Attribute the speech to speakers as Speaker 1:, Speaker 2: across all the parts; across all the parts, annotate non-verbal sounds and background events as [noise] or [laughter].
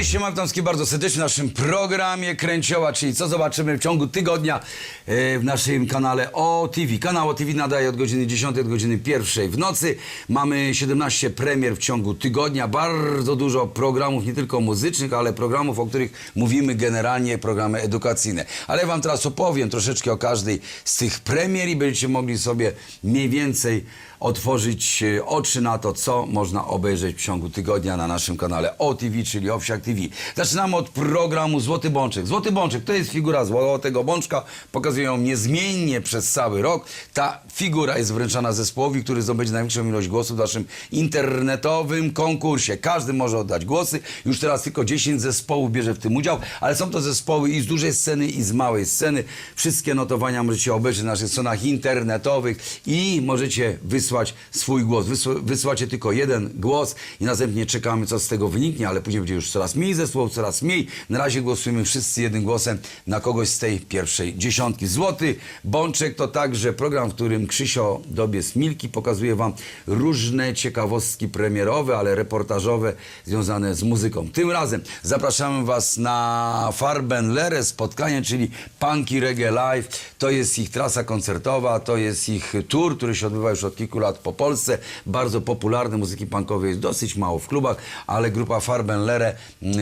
Speaker 1: Cześć, Siemak Tomski, bardzo serdecznie w naszym programie Kręcioła, czyli co zobaczymy w ciągu tygodnia e, w naszym kanale OTV. Kanał OTV nadaje od godziny 10 do godziny 1 w nocy. Mamy 17 premier w ciągu tygodnia, bardzo dużo programów, nie tylko muzycznych, ale programów, o których mówimy generalnie, programy edukacyjne. Ale wam teraz opowiem troszeczkę o każdej z tych premier i będziecie mogli sobie mniej więcej otworzyć e, oczy na to, co można obejrzeć w ciągu tygodnia na naszym kanale OTV, czyli Owsiak TV. Zaczynamy od programu Złoty Bączek. Złoty Bączek to jest figura Złotego Bączka. Pokazują ją niezmiennie przez cały rok. Ta figura jest wręczana zespołowi, który zdobędzie największą ilość głosów w naszym internetowym konkursie. Każdy może oddać głosy. Już teraz tylko 10 zespołów bierze w tym udział, ale są to zespoły i z dużej sceny, i z małej sceny. Wszystkie notowania możecie obejrzeć na naszych stronach internetowych i możecie wysłać swój głos. Wysyłacie tylko jeden głos i następnie czekamy, co z tego wyniknie, ale później będzie już coraz mniej zespołów, coraz mniej. Na razie głosujemy wszyscy jednym głosem na kogoś z tej pierwszej dziesiątki. Złoty Bączek to także program, w którym Krzysio Dobies Milki pokazuje wam różne ciekawostki premierowe, ale reportażowe związane z muzyką. Tym razem zapraszamy was na Farbenlere spotkanie, czyli Punky Reggae Live. To jest ich trasa koncertowa, to jest ich tour, który się odbywa już od kilku lat po Polsce. Bardzo popularny muzyki punkowej jest dosyć mało w klubach, ale grupa Farbenlere yy,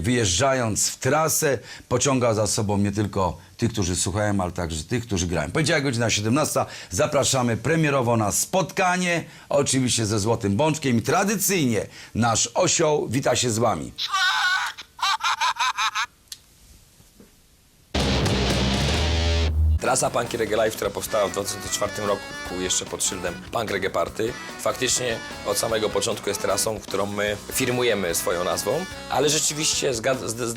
Speaker 1: wyjeżdżając w trasę pociąga za sobą nie tylko tych, którzy słuchają, ale także tych, którzy grają. Poniedziałek godzina 17. Zapraszamy premierowo na spotkanie, oczywiście ze Złotym Bączkiem i tradycyjnie nasz osioł wita się z wami.
Speaker 2: Trasa Punk Reggae Live, która powstała w 2004 roku jeszcze pod szyldem Punk Reggae Party, faktycznie od samego początku jest trasą, którą my firmujemy swoją nazwą, ale rzeczywiście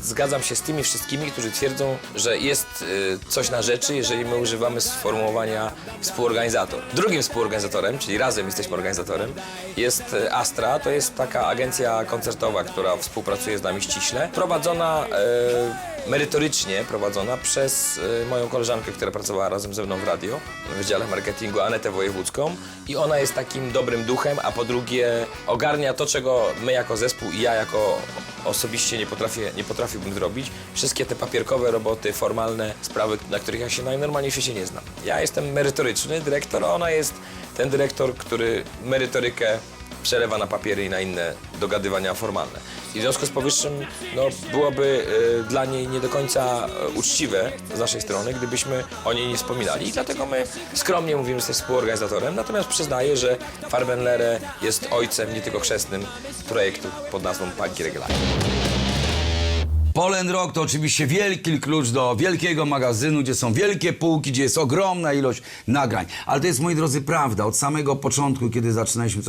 Speaker 2: zgadzam się z tymi wszystkimi, którzy twierdzą, że jest y, coś na rzeczy, jeżeli my używamy sformułowania współorganizator. Drugim współorganizatorem, czyli razem jesteśmy organizatorem, jest y, Astra, to jest taka agencja koncertowa, która współpracuje z nami ściśle, prowadzona y, merytorycznie prowadzona przez y, moją koleżankę, która pracowała razem ze mną w radio, w Wydziale Marketingu, Anetę Wojewódzką. I ona jest takim dobrym duchem, a po drugie ogarnia to, czego my jako zespół i ja jako osobiście nie, potrafię, nie potrafiłbym zrobić. Wszystkie te papierkowe roboty, formalne sprawy, na których ja się najnormalniej w świecie nie znam. Ja jestem merytoryczny dyrektor, a ona jest ten dyrektor, który merytorykę przelewa na papiery i na inne dogadywania formalne. I w związku z powyższym no, byłoby e, dla niej nie do końca e, uczciwe z naszej strony, gdybyśmy o niej nie wspominali. I dlatego my skromnie mówimy, że jesteśmy współorganizatorem, natomiast przyznaję, że Farbenlere jest ojcem, nie tylko chrzestnym projektu pod nazwą Punky Reggae Live.
Speaker 1: Polen Rock to oczywiście wielki klucz do wielkiego magazynu, gdzie są wielkie półki, gdzie jest ogromna ilość nagrań. Ale to jest, moi drodzy, prawda. Od samego początku, kiedy zaczynaliśmy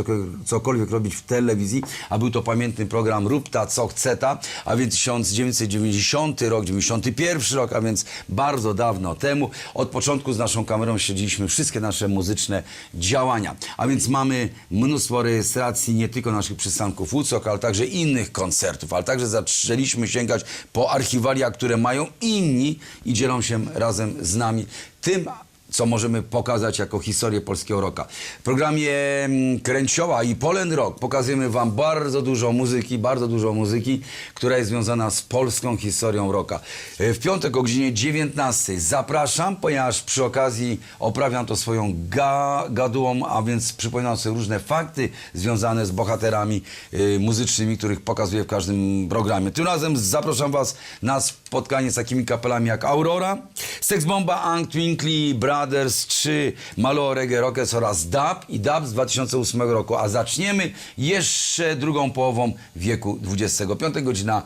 Speaker 1: cokolwiek, robić w telewizji, a był to pamiętny program Rób ta, co chce ta, a więc 1990 rok, 91 rok, a więc bardzo dawno temu. Od początku z naszą kamerą śledziliśmy wszystkie nasze muzyczne działania. A więc mamy mnóstwo rejestracji nie tylko naszych przystanków Woodstock, ale także innych koncertów, ale także zaczęliśmy sięgać po archiwalia, które mają inni i dzielą się razem z nami tym, co możemy pokazać jako historię polskiego rocka. W programie mm, Kręcioła i Polen Rock pokazujemy wam bardzo dużo muzyki, bardzo dużo muzyki, która jest związana z polską historią rocka. E, W piątek o godzinie 19 zapraszam, ponieważ przy okazji oprawiam to swoją ga gadułą, a więc przypominam sobie różne fakty związane z bohaterami y, muzycznymi, których pokazuję w każdym programie. Tym razem zapraszam was na spotkanie z takimi kapelami jak Aurora, Sex Bomba, Ang Twinkly, Brothers 3, Malo Reggae Rockers oraz Dub i Dub z 2008 roku. A zaczniemy jeszcze drugą połową wieku XX. Piątek godzina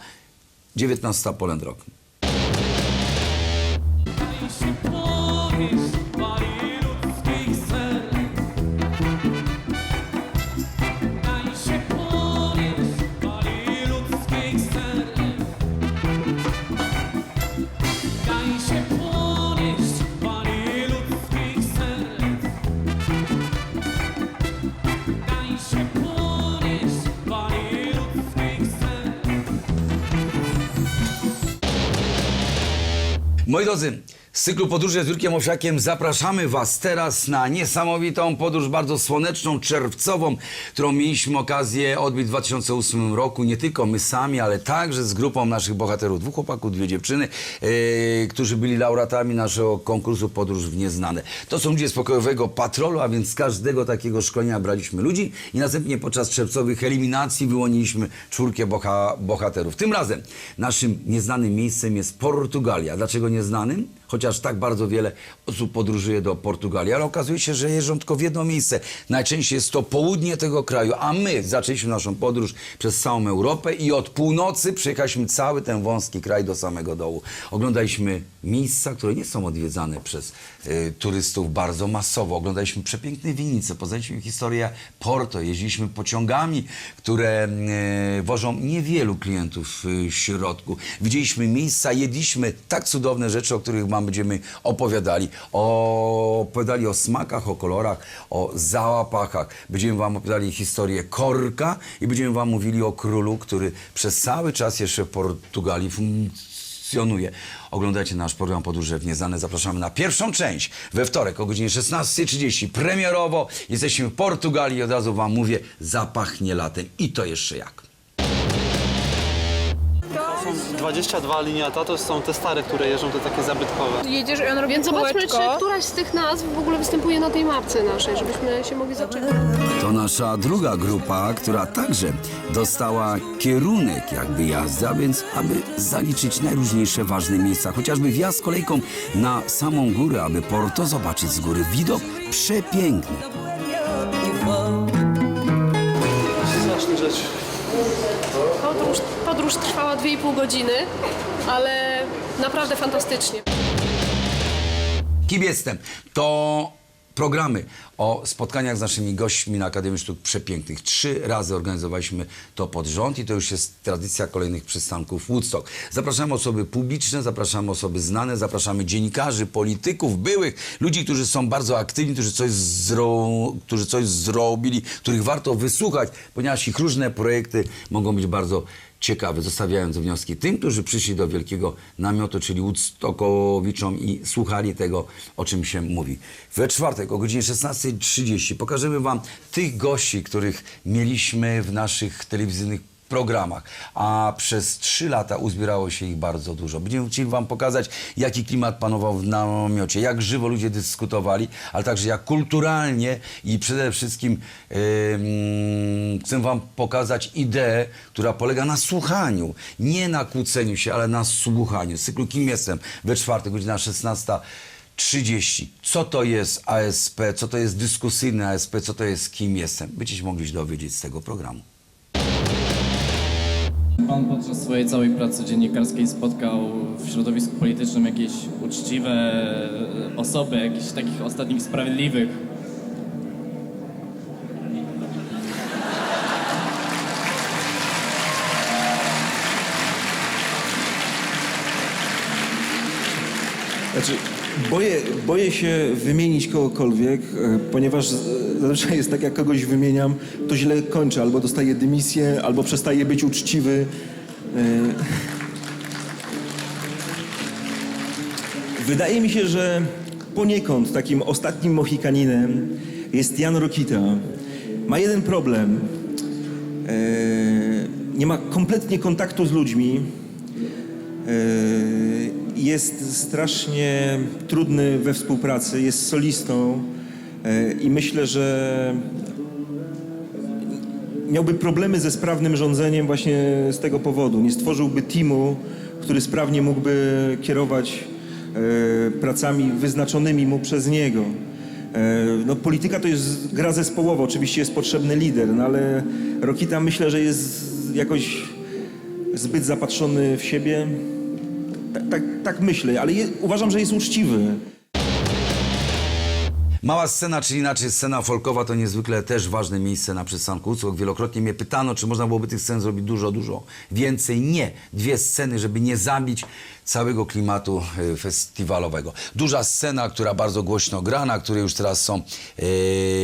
Speaker 1: 19 Poland Rock. Moi drodzy, z cyklu Podróże z Jurkiem Owsiakiem zapraszamy Was teraz na niesamowitą podróż, bardzo słoneczną, czerwcową, którą mieliśmy okazję odbyć w 2008 roku. Nie tylko my sami, ale także z grupą naszych bohaterów, dwóch chłopaków, dwie dziewczyny, e, którzy byli laureatami naszego konkursu Podróż w Nieznane. To są ludzie z pokojowego patrolu, a więc z każdego takiego szkolenia braliśmy ludzi i następnie podczas czerwcowych eliminacji wyłoniliśmy czwórkę boha, bohaterów. Tym razem naszym nieznanym miejscem jest Portugalia. Dlaczego nieznanym? Chociaż tak bardzo wiele osób podróżuje do Portugalii, ale okazuje się, że jeżdżą tylko w jedno miejsce. Najczęściej jest to południe tego kraju, a my zaczęliśmy naszą podróż przez całą Europę i od północy przejechaliśmy cały ten wąski kraj do samego dołu. Oglądaliśmy miejsca, które nie są odwiedzane przez turystów bardzo masowo. Oglądaliśmy przepiękne winnice, poznaliśmy historię Porto, jeździliśmy pociągami, które y, wożą niewielu klientów y, w środku. Widzieliśmy miejsca, jedliśmy tak cudowne rzeczy, o których wam będziemy opowiadali. O, opowiadali o smakach, o kolorach, o załapachach. Będziemy wam opowiadali historię Korka i będziemy wam mówili o królu, który przez cały czas jeszcze w Portugalii. Oglądajcie nasz program Podróże w Nieznane. Zapraszamy na pierwszą część we wtorek o godzinie 16.30. Premierowo jesteśmy w Portugalii i od razu wam mówię, zapachnie latem. I to jeszcze jak.
Speaker 3: Są 22 liniata, to są te stare, które jeżdżą, te takie zabytkowe.
Speaker 4: Jedziesz i on robi
Speaker 5: Więc zobaczmy,
Speaker 4: kółeczko.
Speaker 5: czy któraś z tych nazw w ogóle występuje na tej mapce naszej, żebyśmy się mogli zaczepić.
Speaker 1: To nasza druga grupa, która także dostała kierunek jakby jazdy, a więc aby zaliczyć najróżniejsze ważne miejsca, chociażby wjazd kolejką na samą górę, aby Porto zobaczyć z góry. Widok przepiękny.
Speaker 3: Straszne rzeczy.
Speaker 5: Podróż, podróż trwała 2,5 godziny, ale naprawdę fantastycznie.
Speaker 1: Kim jestem? To programy o spotkaniach z naszymi gośćmi na Akademii Sztuk Przepięknych. Trzy razy organizowaliśmy to pod rząd i to już jest tradycja kolejnych przystanków Woodstock. Zapraszamy osoby publiczne, zapraszamy osoby znane, zapraszamy dziennikarzy, polityków, byłych, ludzi, którzy są bardzo aktywni, którzy coś, zro... którzy coś zrobili, których warto wysłuchać, ponieważ ich różne projekty mogą być bardzo ciekawe, zostawiając wnioski tym, którzy przyszli do wielkiego namiotu, czyli Woodstockowiczom i słuchali tego, o czym się mówi. We czwartek o godzinie 16.30 pokażemy Wam tych gości, których mieliśmy w naszych telewizyjnych programach, a przez trzy lata uzbierało się ich bardzo dużo. Będziemy chcieli Wam pokazać, jaki klimat panował w namiocie, jak żywo ludzie dyskutowali, ale także jak kulturalnie i przede wszystkim ym, chcę Wam pokazać ideę, która polega na słuchaniu, nie na kłóceniu się, ale na słuchaniu. Cyklu Kim jestem? We czwartek, godzina 16. 30. Co to jest ASP? Co to jest dyskusyjny ASP? Co to jest kim jestem? Będziecie mogli się dowiedzieć z tego programu.
Speaker 6: Pan podczas swojej całej pracy dziennikarskiej spotkał w środowisku politycznym jakieś uczciwe osoby, jakichś takich ostatnich sprawiedliwych.
Speaker 7: Znaczy, boję, boję się wymienić kogokolwiek, e, ponieważ zazwyczaj jest tak, jak kogoś wymieniam, to źle kończę. Albo dostaję dymisję, albo przestaję być uczciwy. E, Wydaje mi się, że poniekąd takim ostatnim Mohikaninem jest Jan Rokita. Ma jeden problem. E, Nie ma kompletnie kontaktu z ludźmi. Jest strasznie trudny we współpracy, jest solistą e, i myślę, że miałby problemy ze sprawnym rządzeniem właśnie z tego powodu. Nie stworzyłby teamu, który sprawnie mógłby kierować e, pracami wyznaczonymi mu przez niego. E, No, polityka to jest gra zespołowa, oczywiście jest potrzebny lider, no ale Rokita myślę, że jest jakoś zbyt zapatrzony w siebie. Tak, tak, myślę, ale je, uważam, że jest uczciwy.
Speaker 1: Mała scena, czyli inaczej scena folkowa, to niezwykle też ważne miejsce na przystanku Ucłok. Wielokrotnie mnie pytano, czy można byłoby tych scen zrobić dużo, dużo więcej. Nie. Dwie sceny, żeby nie zabić całego klimatu e, festiwalowego. Duża scena, która bardzo głośno gra, na której już teraz są, e,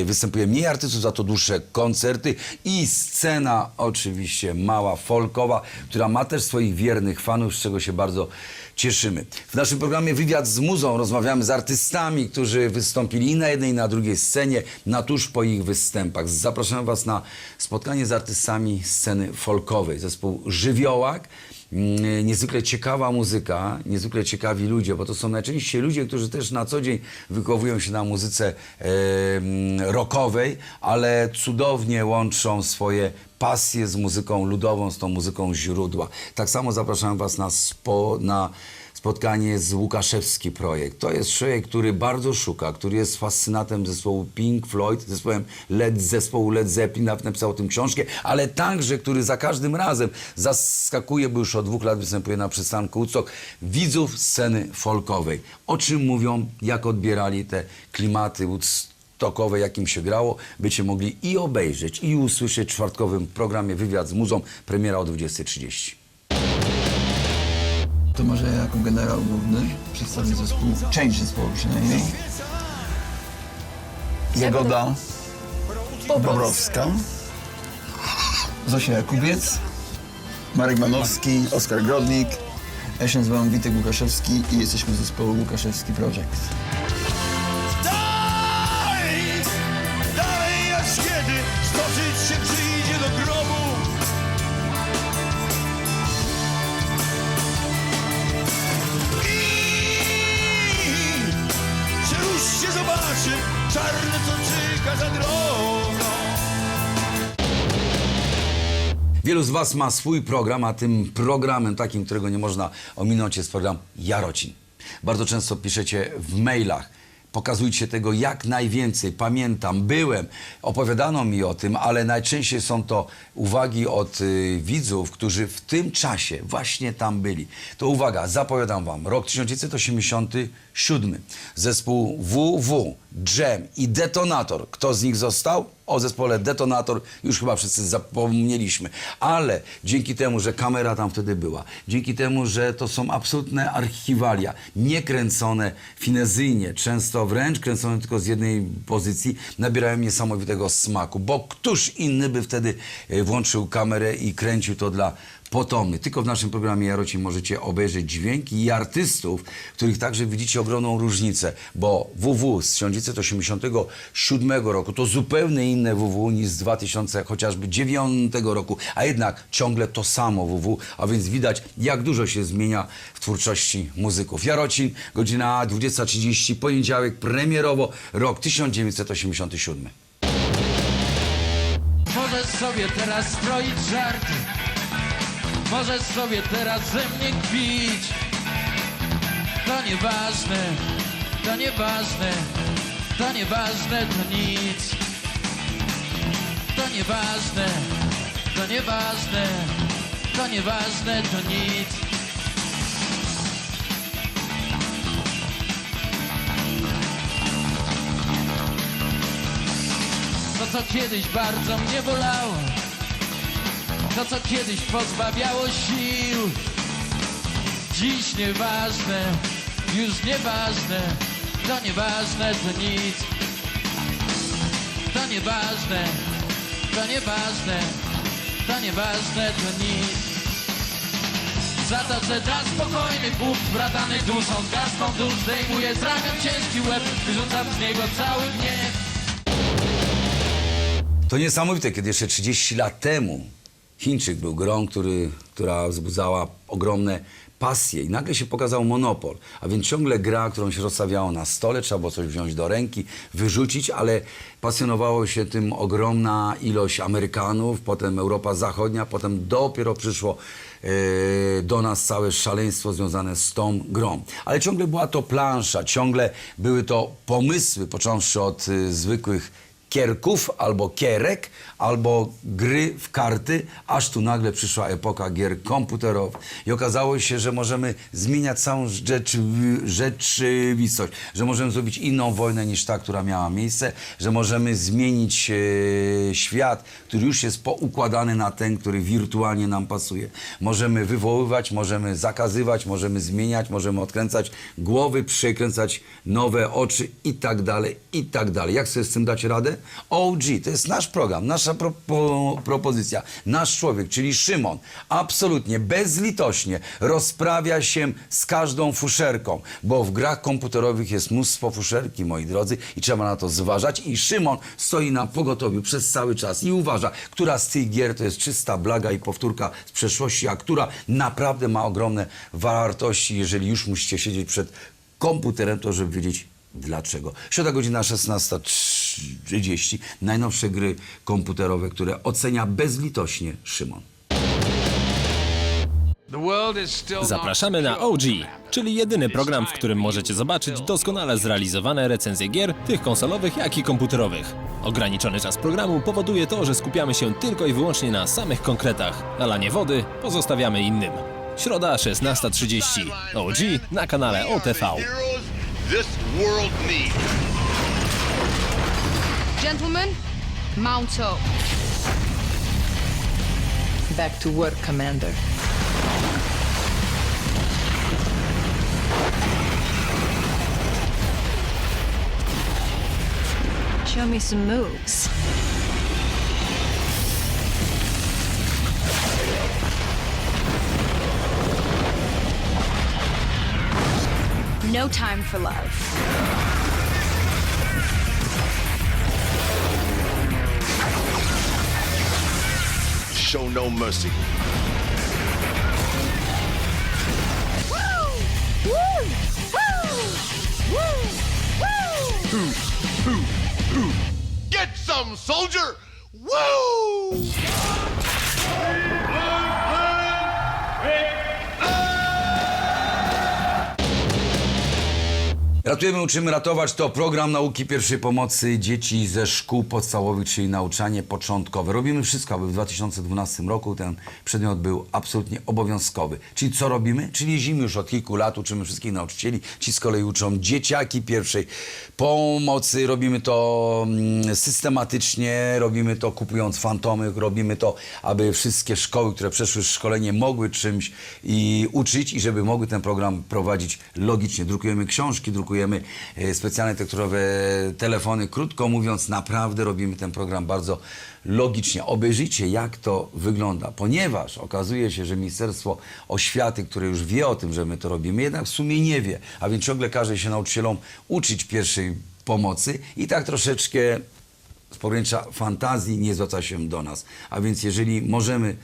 Speaker 1: występuje mniej artystów, za to dłuższe koncerty i scena oczywiście mała, folkowa, która ma też swoich wiernych fanów, z czego się bardzo cieszymy. W naszym programie Wywiad z Muzą rozmawiamy z artystami, którzy wystąpili i na jednej, i na drugiej scenie, na tuż po ich występach. Zapraszam Was na spotkanie z artystami sceny folkowej. Zespół Żywiołak. Mm, Niezwykle ciekawa muzyka, niezwykle ciekawi ludzie, bo to są najczęściej ludzie, którzy też na co dzień wychowują się na muzyce e, rockowej, ale cudownie łączą swoje pasje z muzyką ludową, z tą muzyką źródła. Tak samo zapraszam Was na, spo, na spotkanie z Łukaszewski projekt. To jest człowiek, który bardzo szuka, który jest fascynatem zespołu Pink Floyd, zespołem Led, zespołu Led Zeppelin, nawet napisał o tym książkę, ale także, który za każdym razem zaskakuje, bo już od dwóch lat występuje na przystanku Woodstock, widzów sceny folkowej. O czym mówią, jak odbierali te klimaty Woodstockowe, jakim się grało, bycie mogli i obejrzeć, i usłyszeć w czwartkowym programie Wywiad z Muzą, premiera o 20.30.
Speaker 4: To może ja jako generał główny przedstawię zespół, część zespołu przynajmniej. Jagoda Bobrowska, Zosia Jakubiec, Marek Manowski, Oskar Grodnik. Ja się nazywam Witek Łukaszewski i jesteśmy zespołu Łukaszewski Project.
Speaker 8: Stoczyć się przyjdzie do grobu. I się zobaczy czarne co czyka za drogą.
Speaker 1: Wielu z Was ma swój program, a tym programem takim, którego nie można ominąć jest program Jarocin. Bardzo często piszecie w mailach, pokazujcie tego jak najwięcej. Pamiętam, byłem, opowiadano mi o tym, ale najczęściej są to uwagi od y, widzów, którzy w tym czasie właśnie tam byli. To uwaga, zapowiadam Wam, rok 1987. Zespół WW, Jam i Detonator. Kto z nich został? O zespole Detonator już chyba wszyscy zapomnieliśmy. Ale dzięki temu, że kamera tam wtedy była, dzięki temu, że to są absolutne archiwalia, niekręcone finezyjnie, często wręcz kręcone tylko z jednej pozycji, nabierają niesamowitego smaku, bo któż inny by wtedy e, włączył kamerę i kręcił to dla potomnych. Tylko w naszym programie Jarocin możecie obejrzeć dźwięki i artystów, których także widzicie ogromną różnicę, bo WW z 1987 roku to zupełnie inne WW niż z 2000 chociażby 9 roku, a jednak ciągle to samo WW, a więc widać jak dużo się zmienia w twórczości muzyków. Jarocin, godzina 20.30, poniedziałek, premierowo, rok 1987.
Speaker 9: Możesz sobie teraz stroić żarty Możesz sobie teraz ze mnie kpić. To nieważne, to nieważne To nieważne, to nic. To nieważne, to nieważne To nieważne, to nic. To co kiedyś bardzo mnie bolało To co kiedyś pozbawiało sił. Dziś nieważne, już nieważne. To nieważne, to nic. To nieważne, to nieważne. To nieważne, to nic. Za to, że da spokojny chłop bratany duszą garzką dusz zdejmuje z ciężki łeb Wyrzucam z niego cały gniew.
Speaker 1: To niesamowite, kiedy jeszcze 30 lat temu Chińczyk był grą, który, która wzbudzała ogromne pasje i nagle się pokazał monopol, a więc ciągle gra, którą się rozstawiało na stole, trzeba było coś wziąć do ręki, wyrzucić, ale pasjonowało się tym ogromna ilość Amerykanów, potem Europa Zachodnia, potem dopiero przyszło e, do nas całe szaleństwo związane z tą grą. Ale ciągle była to plansza, ciągle były to pomysły, począwszy od e, zwykłych kierków albo kierek, albo gry w karty, aż tu nagle przyszła epoka gier komputerowych i okazało się, że możemy zmieniać całą rzeczy, rzeczywistość, że możemy zrobić inną wojnę niż ta, która miała miejsce, że możemy zmienić e, świat, który już jest poukładany na ten, który wirtualnie nam pasuje. Możemy wywoływać, możemy zakazywać, możemy zmieniać, możemy odkręcać głowy, przekręcać nowe oczy i tak dalej, i tak dalej. Jak sobie z tym dać radę? OG, to jest nasz program, nasza propo, propozycja, nasz człowiek, czyli Szymon, absolutnie, bezlitośnie rozprawia się z każdą fuszerką, bo w grach komputerowych jest mnóstwo fuszerki, moi drodzy, i trzeba na to zważać. I Szymon stoi na pogotowiu przez cały czas i uważa, która z tych gier to jest czysta blaga i powtórka z przeszłości, a która naprawdę ma ogromne wartości, jeżeli już musicie siedzieć przed komputerem, to żeby wiedzieć dlaczego. Środa godzina 16.30. Najnowsze gry komputerowe, które ocenia bezlitośnie Szymon.
Speaker 10: Zapraszamy na OG, czyli jedyny program, w którym możecie zobaczyć doskonale zrealizowane recenzje gier, tych konsolowych, jak i komputerowych. Ograniczony czas programu powoduje to, że skupiamy się tylko i wyłącznie na samych konkretach, a lanie wody pozostawiamy innym. Środa 16.30. OG na kanale OTV.
Speaker 11: Gentlemen, mount up.
Speaker 12: Back to work, Commander. Show me some moves.
Speaker 11: No time for love.
Speaker 8: Show no mercy. Get some, soldier! Woo!
Speaker 1: Ratujemy, uczymy ratować to program nauki pierwszej pomocy dzieci ze szkół podstawowych, czyli nauczanie początkowe. Robimy wszystko, aby w 2012 roku ten przedmiot był absolutnie obowiązkowy. Czyli co robimy? Czyli jeździmy już od kilku lat, uczymy wszystkich nauczycieli. Ci z kolei uczą dzieciaki pierwszej pomocy. Robimy to mm, systematycznie, robimy to kupując fantomy, robimy to, aby wszystkie szkoły, które przeszły szkolenie mogły czymś i uczyć i żeby mogły ten program prowadzić logicznie. Drukujemy książki, drukujemy e, specjalne tekturowe telefony. Krótko mówiąc, naprawdę robimy ten program bardzo logicznie. Obejrzyjcie, jak to wygląda, ponieważ okazuje się, że Ministerstwo Oświaty, które już wie o tym, że my to robimy, jednak w sumie nie wie, a więc ciągle każe się nauczycielom uczyć pierwszej pomocy i tak troszeczkę z pogranicza fantazji nie zwraca się do nas. A więc jeżeli możemy,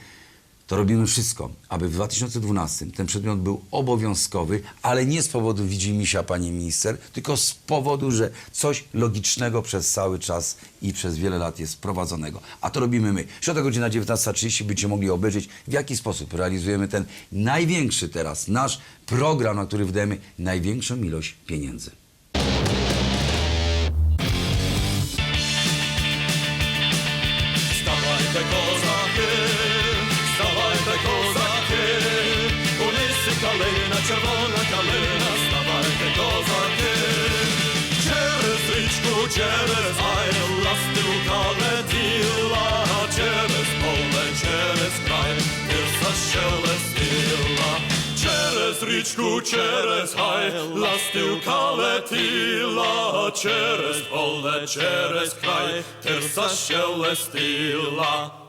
Speaker 1: to robimy wszystko, aby w 2012 ten przedmiot był obowiązkowy, ale nie z powodu widzimisię, pani minister, tylko z powodu, że coś logicznego przez cały czas i przez wiele lat jest prowadzonego. A to robimy my. Środa godzina 19.30 będziecie mogli obejrzeć, w jaki sposób realizujemy ten największy teraz nasz program, na który wydajemy największą ilość pieniędzy.
Speaker 8: Через гай, ластилка летіла, через поле, через край, тирса щелестіла. Через річку, через гай, ластилка летіла, через поле, через край, тирса щелестіла.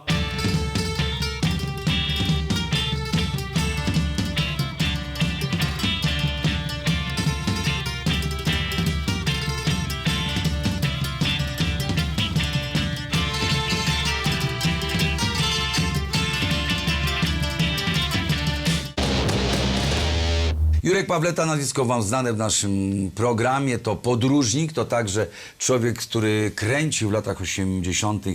Speaker 1: Jurek Pawleta, nazwisko wam znane w naszym programie, to podróżnik, to także człowiek, który kręcił w latach 80.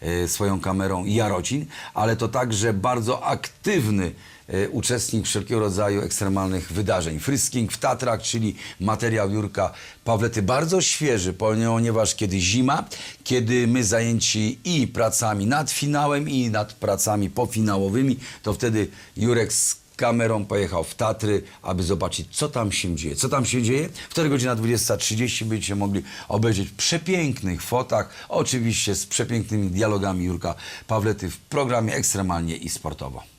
Speaker 1: e, swoją kamerą Jarocin, ale to także bardzo aktywny e, uczestnik wszelkiego rodzaju ekstremalnych wydarzeń. Frisking w Tatrach, czyli materiał Jurka Pawlety, bardzo świeży, ponieważ kiedy zima, kiedy my zajęci i pracami nad finałem i nad pracami pofinałowymi, to wtedy Jurek z kamerą pojechał w Tatry, aby zobaczyć, co tam się dzieje. Co tam się dzieje? Wtedy godzina 20.30 będziecie mogli obejrzeć w przepięknych fotach, oczywiście z przepięknymi dialogami Jurka Pawlety w programie Ekstremalnie i Sportowo.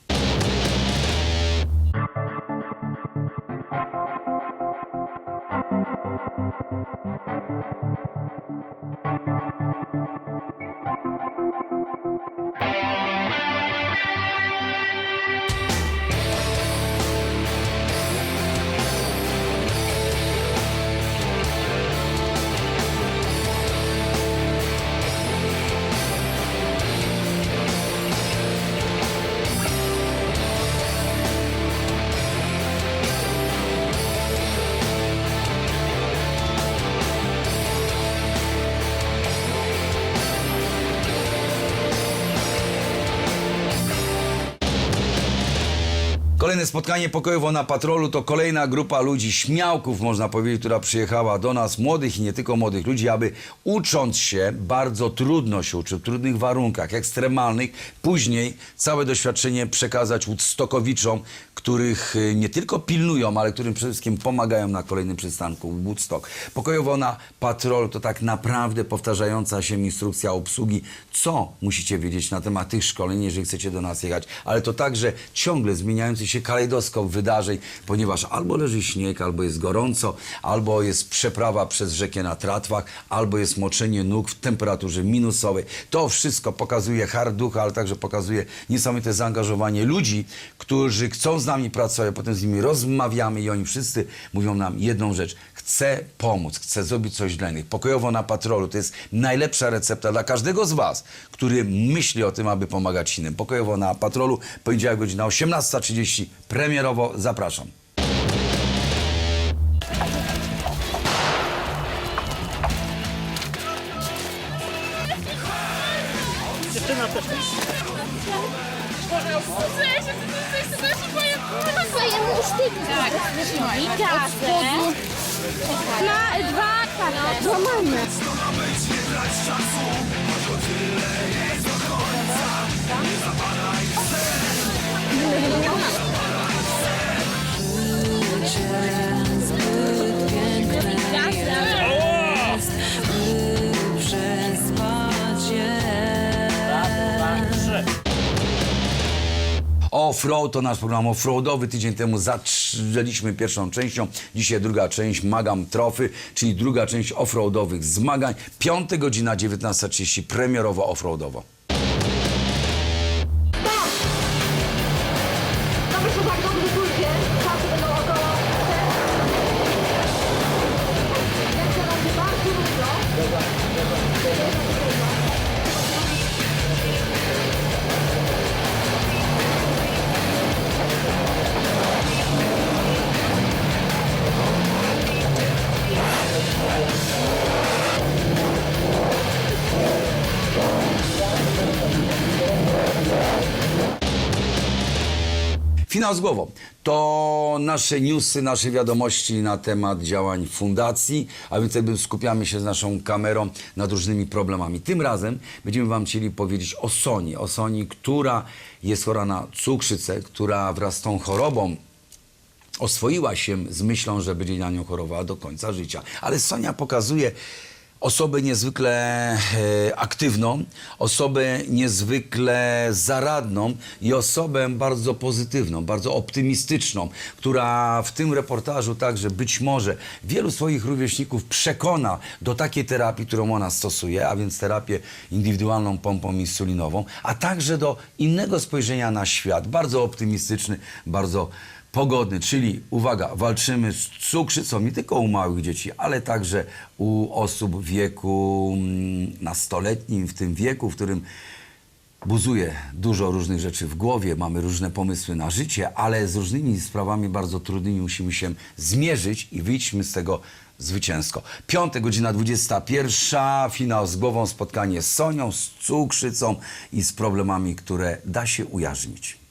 Speaker 1: Kolejne spotkanie pokojowo na patrolu. To kolejna grupa ludzi, śmiałków można powiedzieć, która przyjechała do nas, młodych i nie tylko młodych ludzi, aby ucząc się, bardzo trudno się uczy, w trudnych warunkach, ekstremalnych, później całe doświadczenie przekazać Woodstockowiczom, których y, nie tylko pilnują, ale którym przede wszystkim pomagają na kolejnym przystanku Woodstock. Pokojowo na patrolu to tak naprawdę powtarzająca się instrukcja obsługi, co musicie wiedzieć na temat tych szkoleń, jeżeli chcecie do nas jechać, ale to także ciągle zmieniający się kalejdoskop wydarzeń, ponieważ albo leży śnieg, albo jest gorąco, albo jest przeprawa przez rzekę na tratwach, albo jest moczenie nóg w temperaturze minusowej. To wszystko pokazuje harducha, ale także pokazuje niesamowite zaangażowanie ludzi, którzy chcą z nami pracować, potem z nimi rozmawiamy i oni wszyscy mówią nam jedną rzecz. Chcę pomóc, chcę zrobić coś dla innych. Pokojowo na patrolu to jest najlepsza recepta dla każdego z Was, który myśli o tym, aby pomagać innym. Pokojowo na patrolu, poniedziałek godzina 18.30, premierowo zapraszam.
Speaker 13: Na dwa karty. No mamy.
Speaker 1: Offroad to nasz program offroadowy. Tydzień temu zaczęliśmy pierwszą częścią. Dzisiaj druga część Magam Trofy, czyli druga część offroadowych zmagań. Piąta godzina 19.30 premierowo offroadowo. Finał z głową. To nasze newsy, nasze wiadomości na temat działań fundacji, a więc jakby skupiamy się z naszą kamerą nad różnymi problemami. Tym razem będziemy Wam chcieli powiedzieć o Soni. O Soni, która jest chora na cukrzycę, która wraz z tą chorobą oswoiła się z myślą, że będzie na nią chorowała do końca życia. Ale Sonia pokazuje osobę niezwykle e, aktywną, osobę niezwykle zaradną i osobę bardzo pozytywną, bardzo optymistyczną, która w tym reportażu także być może wielu swoich rówieśników przekona do takiej terapii, którą ona stosuje, a więc terapię indywidualną pompą insulinową, a także do innego spojrzenia na świat, bardzo optymistyczny, bardzo pogodny, czyli uwaga, walczymy z cukrzycą nie tylko u małych dzieci, ale także u osób w wieku mm, nastoletnim, w tym wieku, w którym buzuje dużo różnych rzeczy w głowie, mamy różne pomysły na życie, ale z różnymi sprawami bardzo trudnymi musimy się zmierzyć i wyjdźmy z tego zwycięsko. Piąte, godzina 21, finał z głową, spotkanie z Sonią, z cukrzycą i z problemami, które da się ujarzmić.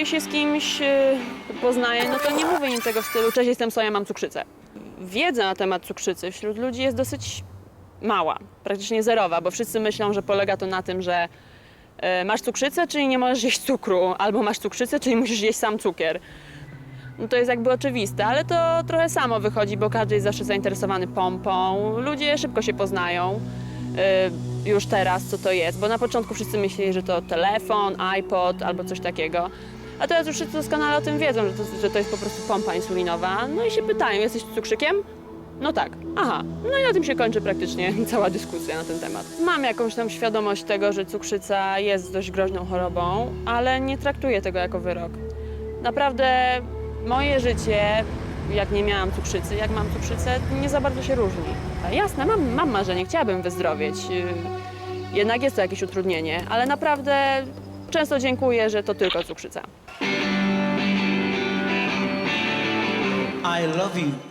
Speaker 14: Jeżeli się z kimś e, poznaję, no to nie mówię niczego w stylu cześć, jestem Sonia, mam cukrzycę. Wiedza na temat cukrzycy wśród ludzi jest dosyć mała, praktycznie zerowa, bo wszyscy myślą, że polega to na tym, że e, masz cukrzycę, czyli nie możesz jeść cukru, albo masz cukrzycę, czyli musisz jeść sam cukier. No to jest jakby oczywiste, ale to trochę samo wychodzi, bo każdy jest zawsze zainteresowany pompą. Ludzie szybko się poznają y, już teraz, co to jest, bo na początku wszyscy myśleli, że to telefon, iPod albo coś takiego. A teraz już wszyscy doskonale o tym wiedzą, że to, że to jest po prostu pompa insulinowa. No i się pytają, jesteś cukrzykiem? No tak. Aha. No i na tym się kończy praktycznie [laughs] cała dyskusja na ten temat. Mam jakąś tam świadomość tego, że cukrzyca jest dość groźną chorobą, ale nie traktuję tego jako wyrok. Naprawdę moje życie, jak nie miałam cukrzycy, jak mam cukrzycę, nie za bardzo się różni. Jasne, mam, mam marzenie, chciałabym wyzdrowieć. Yy, Jednak jest to jakieś utrudnienie, ale naprawdę często dziękuję, że to tylko cukrzyca.
Speaker 15: I love you.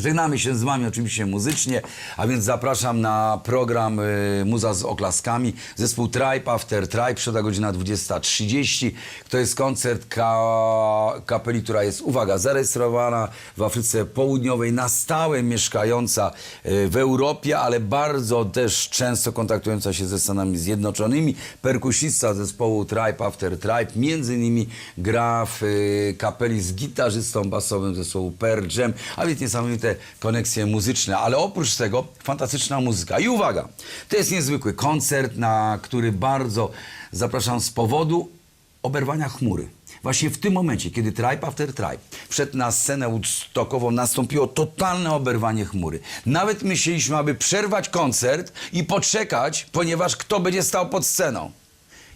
Speaker 1: Żegnamy się z Wami oczywiście muzycznie, a więc zapraszam na program y, Muza z oklaskami. Zespół Tribe After Tribe, przyda godzina 20.30. To jest koncert ka kapeli, która jest, uwaga, zarejestrowana w Afryce Południowej, na stałe mieszkająca y, w Europie, ale bardzo też często kontaktująca się ze Stanami Zjednoczonymi. Perkusista zespołu Tribe After Tribe, między innymi gra w y, kapeli z gitarzystą basowym zespołu Pearl Jam, a więc niesamowite koneksje muzyczne, ale oprócz tego fantastyczna muzyka. I uwaga, to jest niezwykły koncert, na który bardzo zapraszam z powodu oberwania chmury. Właśnie w tym momencie, kiedy Tribe After Tribe wszedł na scenę Woodstockową, nastąpiło totalne oberwanie chmury. Nawet myśleliśmy, aby przerwać koncert i poczekać, ponieważ kto będzie stał pod sceną.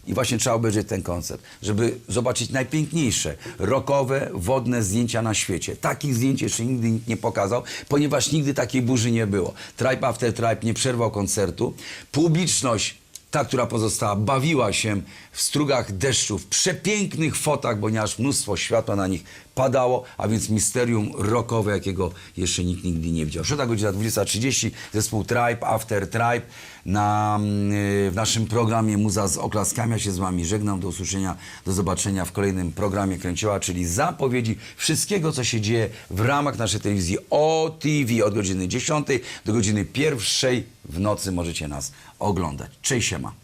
Speaker 1: I właśnie trzeba obejrzeć ten koncert, żeby zobaczyć najpiękniejsze rockowe, wodne zdjęcia na świecie. Takich zdjęć jeszcze nigdy nikt nie pokazał, ponieważ nigdy takiej burzy nie było. Tribe After Tribe nie przerwał koncertu. Publiczność, ta, która pozostała, bawiła się w strugach deszczu, w przepięknych fotach, ponieważ mnóstwo światła na nich padało, a więc misterium rockowe, jakiego jeszcze nikt nigdy nie widział. Środa godzina 20.30, zespół Tribe, After Tribe na, yy, w naszym programie Muza z oklaskami. Ja się z wami żegnam, do usłyszenia, do zobaczenia w kolejnym programie Kręcioła, czyli zapowiedzi wszystkiego, co się dzieje w ramach naszej telewizji OTV od godziny 10 do godziny 1 w nocy możecie nas oglądać. Cześć, siema.